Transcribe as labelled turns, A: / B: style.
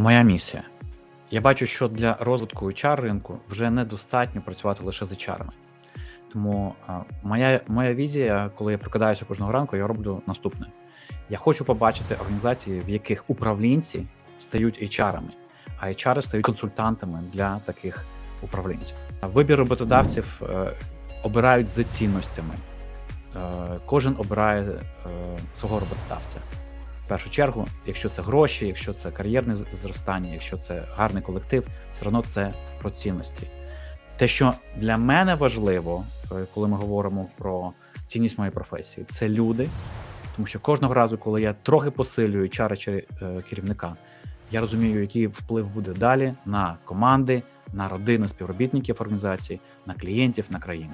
A: Моя місія. Я бачу, що для розвитку HR ринку вже недостатньо працювати лише з HR. Тому а, моя, моя візія, коли я прокидаюся кожного ранку, я роблю наступне: я хочу побачити організації, в яких управлінці стають HR-ами, а HR стають консультантами для таких управлінців. Вибір роботодавців е, обирають за цінностями. Е, кожен обирає е, свого роботодавця. Першу чергу, якщо це гроші, якщо це кар'єрне зростання, якщо це гарний колектив, все одно це про цінності. Те, що для мене важливо, е, коли ми говоримо про цінність моєї професії, це люди. Тому що кожного разу, коли я трохи посилюю чари чи е, керівника, я розумію, який вплив буде далі на команди, на родини співробітників організації, на клієнтів, на країну.